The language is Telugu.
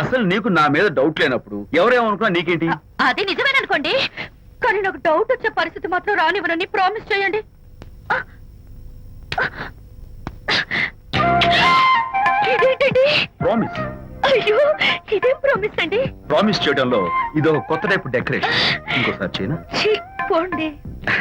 అసలు నీకు నా మీద డౌట్ లేనప్పుడు ఎవరేమనుకున్నా నీకేంటి? అది నిజమేననుకోండి. కానీ నాకు డౌట్ వచ్చే పరిస్థితి మాత్రం రానివ్వనని ప్రామిస్ చేయండి. ఇదేంటండి? ప్రామిస్ అయ్యో ఇదేం ప్రామిస్ అండి? ప్రామిస్ చేయడంలో ఇది ఒక కొత్త టైప్ డెకరేషన్ ఇంకోసారి చేయనా? ఛీ, పోండి.